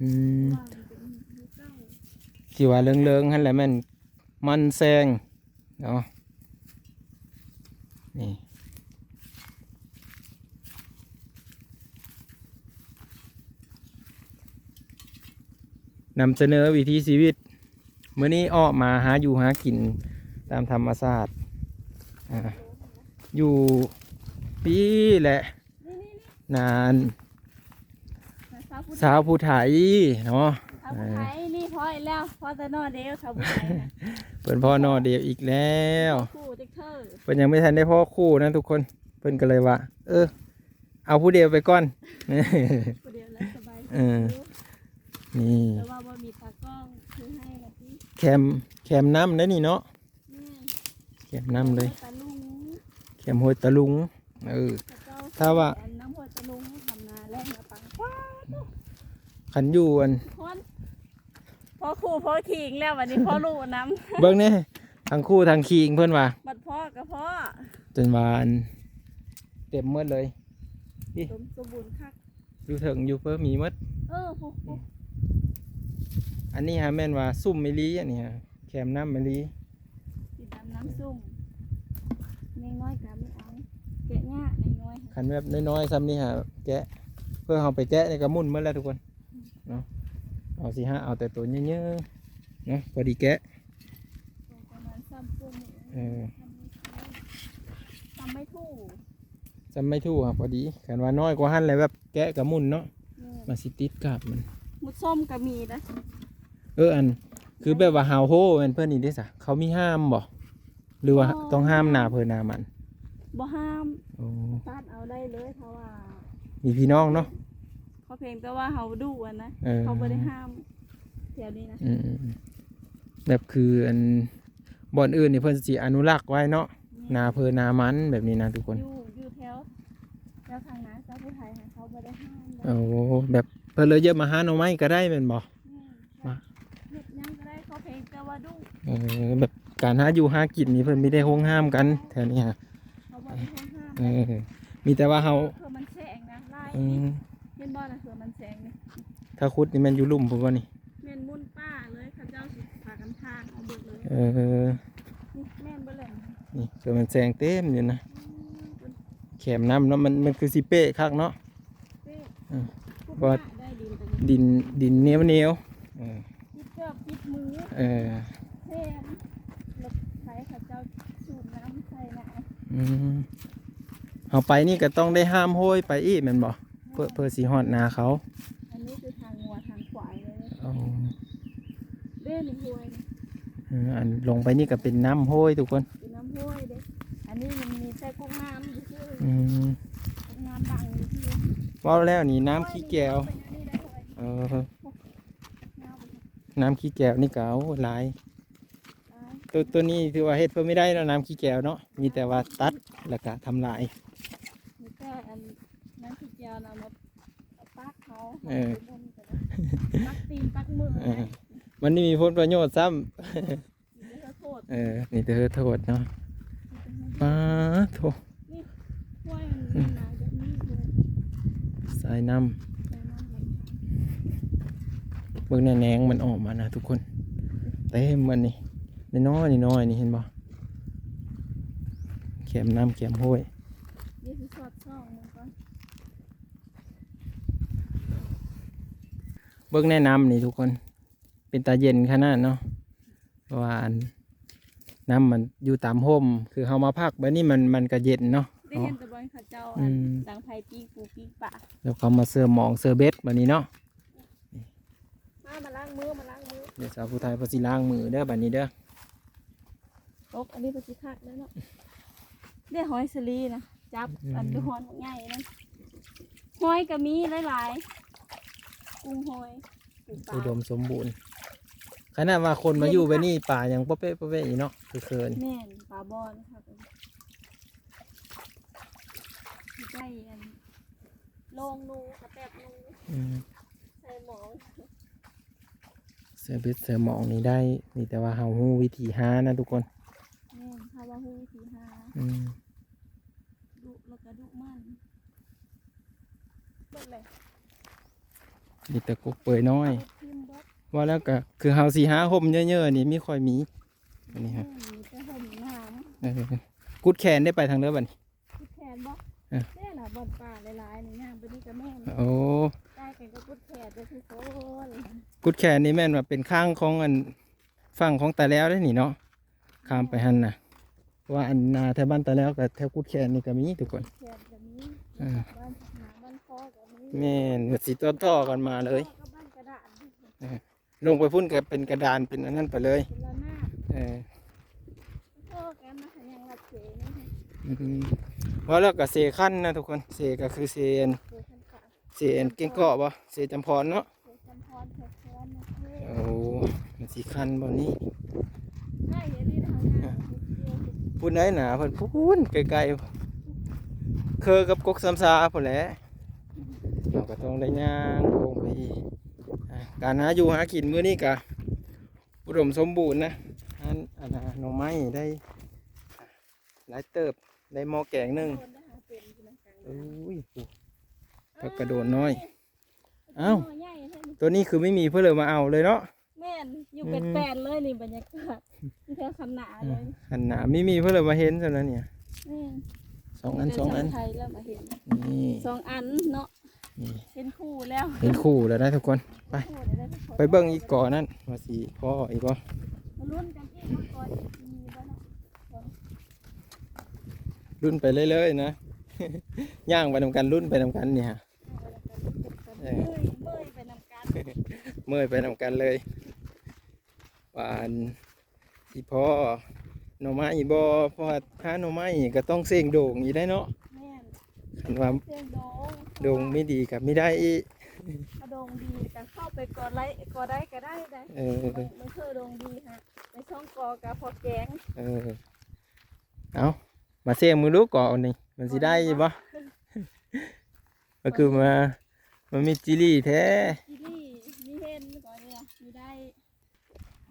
อืมว่าเป็นหมู่เก้าที่ว่าเลิงๆหั่นแหละแม่นมันแซงเนาะนี่นำเสนอวิถีชีวิตเมื้อนี้ออกมาหาอยู่หากินตามธรรมชาติอ่าอยู่ปีแหละนี่นี่นี่นานสาวผู้สาวผู้ไทยเนาะสาวผู้ไทยนี่พออีกแล้วพอแต่นอเดียวสาวผู้ไทยนะเพิ่นพ่อนอเดียวอีกแล้วคู่ติ๊กเธอเพิ่นยังไม่ทันได้พ่อคู่นะทุกคนเพิ่นก็เลยว่า เออ เอาผู้เดียวไปก่อนผู้เดียวแล้วสบายเออนี่แต่ว่าบ่มีตากล้องคือให้ละพี่แคมแคมน้ำได้นี่เนาะนี่แคมน้ำเลยตาลุงแคมห้วยตะลุงเออพระเจ้ถ้าว่า อันน้ำหัวตะลุงทำนาแรงมาปังว้าขันอยู่อันคนพอคู่พอขิงแล้ววันนี้พ่อลูกน้เบิ่งแน่ทั้งคู่ทั้งคิงเพิ่นว่าำบัดพ่อกับพ่อจนว่าอันเต็มหมดเลยสมสมบูรณ์คักอยู่ถึงอยู่เพิ่มมีหมดเออโหโหอันนี้ฮะแม่นว่าซุ่มมิลีอันนี้ฮะแคมน้ำมิลีติดตามน้ำซุ่มในน้อยกับ ขันแบบน้อยๆซ้ำนี่ฮะแกะเพื่อเอาไปแกะนี่ก็มุ่นหมดแล้วทุกคนเนาะเอาสิฮะเอาแต่ตัวเยอะๆเนาะพอดีแกะประมาณซ้ำซุ่มนี่เออทำไม่ถูกจำไม่ถูกครับพอดีขันว่าน้อยกว่าหันเลยแบบแกะกับมุ่นเนาะนี่มาสิติดกับมันมุดส้มก็มีนะเอออันคือแบบว่าฮาวโฮเป็นเพื่อนนี่ได้สะเขามีห้ามบ่หรือว่าต้องห้ามหนาเพื่อหนามัน บ่ห้ามโอ้ตัดเอาได้เลยเพราะว่ามีพี่น้องเนาะ เขาเพียงแต่ว่าเฮาดูอะนะเออ เขาบ่ได้ห้ามแถวนี้นะอืมๆแบบคืออันบ่อนอื่นนี่เพิ่นสิอนุรักษ์ไว้เนาะนาเพื่อนามันแบบนี้นะทุกคน อยู่อยู่แถวแถวทางนั้นเจ้าผู้ไทยค่ะเขาบ่ได้ห้ามเลยโอ้แบบเพิ่นเลยเยอะมาหาหน่อไม้ก็ได้แม่นบ่ มา เฮ็ดหยังก็ได้เขาเพียงแต่ว่าดูเออแบบการหาอยู่หากินนี่เพิ่นไม่ได้ห้องห้ามกันแถวนี้ฮะ เขาบ่ได้ห้ามห้ามเออมีแต่ว่าเฮาเผื่อมันแสงนะลายอืมเห็นบ่นะเผื่อมันแสงนี่ถ้าคุดนี่มันอยู่ลุ่มพุ่นบ่นี่แม่นมุ่นป้าเลยเขาเจ้าสิพากันทางเอาเบิดเลยเออนี่แม่นเบ่เลยนี่คือมันแซงเต็มอยู่นะแขมน้ำเนาะมันมันคือสิเป๊ะคักเนาะเป้อืมพวกว่าหน้าได้ดินตรงนี้ดินดินเหนียวเหนียวเออ ปิดเกือบปิดมือเออ แทนรถไถเขาเจ้าสูบน้ำใส่นะ อืม เอาไปนี่ก็ต้องได้ห้ามโห้ยไปอีกแม่นบ่เพื่อเพื่อสิฮอดนาเขาอันนี้คือทางงัวทางขวายเลยเอาเด้นี่ห้วยนี่เอออันลงไปนี่ก็เป็นน้ำโห้ยทุกคนเป็นน้ำห้วยเด้อันนี้มันมีใส่กุ้งน้ำอยู่ที่อืมกุ้งน้ำดังอยู่ที่เว่าแล้วนี่น้ำขี้แก้วเป็นอันนี้ได้เลยเออน้ำไปน้ำขี้แก้วนี่ก็เอาหลาย ตายตัวตัวนี้ถือว่าเฮ็ดเพื่อไม่ได้แล้วน้ำขี้แก้วเนาะมีแต่ว่าตัดแล้วก็ทำลายมีแต่อันน้ำขี้เจียวนะมาปักเขาเออปักตีนปักมือเออมันนี่มีผลประโยชน์ซ้ำมีแต่โทษเออนี่เธอโทษเนาะป้าโถห้วยมันมีน้ำแบบนี้เลยสายน้ใส่น้ำมันำเบิ่งแน่แหนงมันออกมานะทุกคนเต็มมันนี่ น้อยๆนี่น้อยนี่เห็นบ่เข็มน้ำเข็มห้วยนี่คือสอดช่องมันก่อนเบิ่งแน่น้ำนี่ทุกคน เป็นตาเย็นขนาดเนาะเพราะว่าอันน้ำมันอยู่ตามห่มคือเฮามาพักแบบนี้มันมันก็เย็นเนาะได้เห็นแต่บอลเขาเจ้าอือันมดังไผ่ปีกูปีป่าแล้วเขามาเสือหมองเสือเบ็ดแบบนี้เนาะมามาล้างมือมาล้างมือเดี๋ยวสาวผู้ไทยเพอสิล้างมือเด้อแบบนี้เด้อ ตกอันนี้เป็นสิคักแล้วเนาะเรียกหอยสลีนะจับอันเป็นหอนง่ายนะหอยก็มีหลายๆกุ้งหอยปูปลาอุดมสมบูรณ์ขนาดว่าคนมาอยู่แบบนี้ป่ายังป๊ะเป๊ะป๊ะเป๊ะอีกเนาะคือเคินแม่นปลาบอนค่ะใกล้อันโลงนูกระแตบนูอืมใส่หมองเสือเบ็ดเสือหมองนี่ได้มีแต่ว่าเฮาฮู้วิธีหานะทุกคนแม่นถ้า ว่าหูวิธีหาอืมดุแล้วก็ดุมันเบิดเลยมีแต่กกเปื่อยน้อย ทิมเบิดว่าแล้วก็คือเฮาสีหาห่มเยอะๆนี่มีค่อยมี อันนี้ครับมีแต่ห่มน้ำเออกุดแขนได้ไปทางเด้อบัดนี้ กุดแขนบ่เออแม่น่ะบ่อนป่าหลายๆนี่ย่างไปนี่ก็แม่นโอ้ได้กันก็กุดแขนเด้อทุกคนกุดแขนนี่แม่นว่าเป็นข้างของอันฝั่งของตาแล้วได้อนี่เนาะข้ามไปหันน่ะ ว่าอันนาแถวบ้านตาแล้วกับแถวกุดแขนนี่ก็มีทุกคนแขนก็มีเออบ้านหาบ้านคอก็มีแม่นว่าสิต่อๆกันมาเลย ก็บ้านกระดาษนี่ลงไปพุ่นก็เป็นกระดานเป็นอันนั้นไปเลยเป็นละหน้าเออพ่อกันนะยังรับเสนี่ค่ะอืมว่าแล้วก็เซขั้นนะทุกคนเซก็คือเซนเสือขันขาเซนเก่งเกาะบ่เซจำพรเนาะเสือจำพรเสือแควนนะเท่โอ้มันสีคันบ่นี้ได้เห็นนี่ทางงาน พุ่นได้หนาเพิ่นพุ่นไกลๆเคอกับกกสามซาพุ่นแหละเราก็ต้องได้ย่างลงไปอีกการหาอยู่หากินมื้อนี้ก็อุดมสมบูรณ์นะอันอันน่ะหน่อไม้ได้หลายเติบได้หม้อแกงหนึ่งโอ้ยผักกระโดดน้อย เอ้า ตัวนี้คือไม่มีเพื่อเลยมาเอาเลยเนาะ นอยู่เป็นแปดเลยนี่บรรยากาศนี่เธอคำหนาเลยหันหนาไม่มีเพื่อเลยมาเห็นซะแล้วเนี่ยแม่นสองอันสองอันไทยแล้วมาเห็นนี่สองอันเนาะนี่เห็นคู่แล้วเห็นคู่แล้วนะทุกคนไปคู่แล้วได้ทุกคนไปเบิ้งอีกก่อนนั่นว่าสีพ่ออีกบ่มาลุ้นกันอีกว่าก่อนมีบ้างเนาะรุ่นไปเรื่อยๆนะย่างไปนำกันรุ่นไปนำกันเนี่ยเมื่อยเมื่อยไปนำกันเมื่อยไปนำกันเลย หวานอีพ่อหน่อไม้อีบ่เพราะว่าถ้าหน่อไม้ก็ต้องเสี่ยงโด่งอีได้เนาะแม่นคันว่าเสียงโดงโด่งไม่ดีกับไม่ได้อีกถ้าโดงดีก็เข้าไปกดไลค์กดได้ก็ได้ได้เออมันคือโดงดีฮะในช่องกอกับพอแกงเออเอามาเสี่ยงมือลูกก่อนนี่มันสิได้บ่ก็คือมามันมีจิลี่แท้ที่นี่มีเห็นก่อนเนี่ยมีได้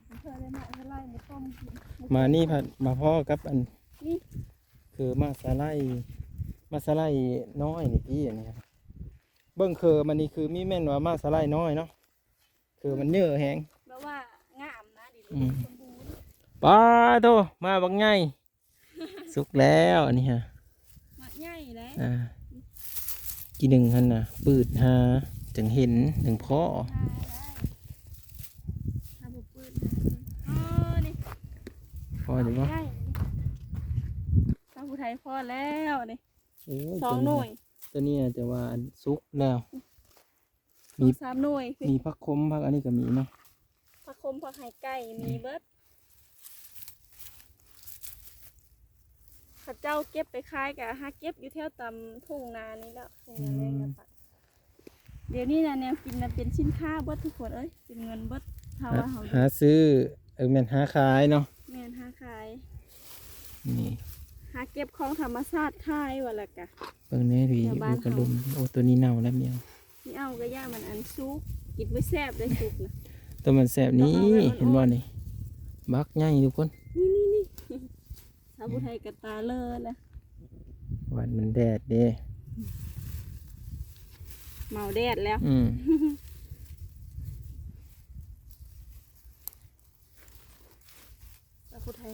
มัน เคยได้มาเท่าไรมาต้มกินมานี่ผัดมาพ่อกับอัน นี่คือมาสไลด์มาสไลด์น้อยนี่พี่อันนี้ครับเบิ้งคือมันนี่คือมีแม่นว่ามาสไลด์น้อยเนาะคือมันเยอะแฮงแบบว่างามนะดีอืมสมบูรณ์ป้าโตมาบักไงสุกแล้วอันนี้ฮะมาใหญ่เลยอ่ากี่หนึ่งหันน่ะปืดหาจังเห็นหนึ่งพ่อทาได้ทาบุปืนนะอ๋อนี่ พ่อจะบ่ใหญ่ทาผู้ไทยพอแล้วนี่โอ้ยสองหน่วยตัวนี้จะว่าอันสุกแล้ว มีสามหน่วยมีพักคมพักอันนี้ก็มีเนาะผักคมผักไห่ไก่มีเบิดข้าเจ้าเก็บไปขายกับหาเก็บอยู่แถวตำทุ่งนานี่แล้วทุ่งนาแรงกระปัดเดี๋ยวนี้นะแนวกินนะเป็นสินค้าเบิดทุกคนเอ้ยเป็นเงินเบิดถ้าหาว่าเขาหาซื้อเออแม่นหาขายเนาะ แม่นหาขายนี่หาเก็บของธรรมชาติขายว่าละกะ เบิ่งแนี้ดีแถวบ้านดูกระลุมโอ้ตัวนี้เน่าแล้วเมียวนี่เอาก็ย่ามันอันซุกกินไว้แซ่บได้ซุกนะตัวมันแสบนี้เอาไว้อ่อนๆเห็นบ่นี่บักใหญ่ทุกคนนี่นี่นี่ชาวผู้ไทยกระตาเลอนะวันมันแดดเด้เมาแดดแล้ว อืม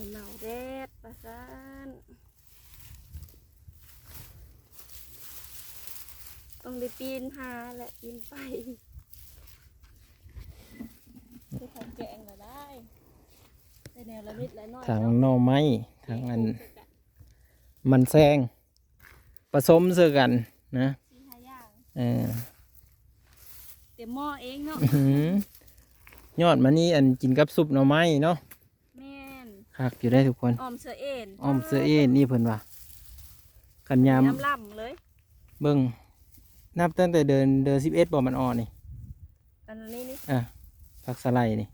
ชาวผู้ไทยเมาแดดประสานต้องได้ปีนพาและปีนไปคือทำแกงก็ได้แต่แนวละนิดละน้อยทางเนาะหน่อไม้ทางอัน มันแซงผสมเสื้อกันนะสี่ห้าอย่างเออเต็มหม้อเองเนาะอื้อหือยอดมันนี่อันกินกับซุปหน่อไม้เนาะแม่น คักอยู่ได้ทุกคนออมเสือเอ็นอ้อมเสื้อเอ็นนี่เพิ่นว่ากันยามน้ำล่ำเลยเบิ่งนับตั้งแต่เดินเดินสิบเอ็ดบ่มันอ่อนนี่อันนี้นี่อะผักสไลด์นี่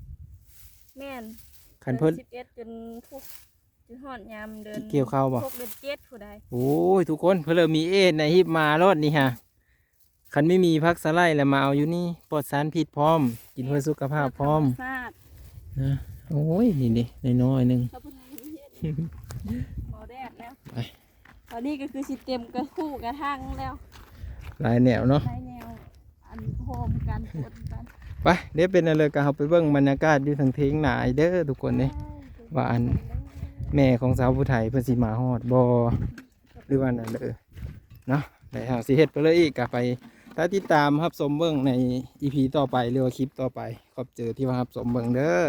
แม่นคันเพิ่นสิบเอ็ดจนทุกจนหอดยามเดินเกี่ยวข้าวบ่พกเดือนเจ็ดผู้ใดโอ้ยทุกคนเพื่อเรามีเอ็นในฮิปมารอดนี่ฮะคันไม่มีพักสไลด์แล้วมาเอาอยู่นี่ปลอดสารพิษพร้อม กินเพื่อสุขภาพพร้อมธรรชาตินะ โอ้ย นี่ดิน้อยๆหนึ่งถ้าผู้ใดไม่เห็นหมอแดดแล้วไปตอนนี้ก็คือสิเต็มกระคู่กระทั่งแล้วหลายแนวเนาะได้แนวอันนโฮมกันปนกันไปเดี๋ยวเป็นอะไรกันเราไปเบิ่งบรรยากาศอยู่ทางเทงหนาอีเด้อทุกคนเนี่ยว่าอันแม่ของสาวผู้ไทยเพิ่นสิมาฮอดบ่หรือว่านั่นเด้อเนาะได้เฮาสิเฮ็ดไปเลยอีกก็ไปถ้าติดตามรับชมเบิ่งใน EP ต่อไปหรือว่าคลิปต่อไปขอบเจอที่ว่ารับชมเบิ่งเด้อ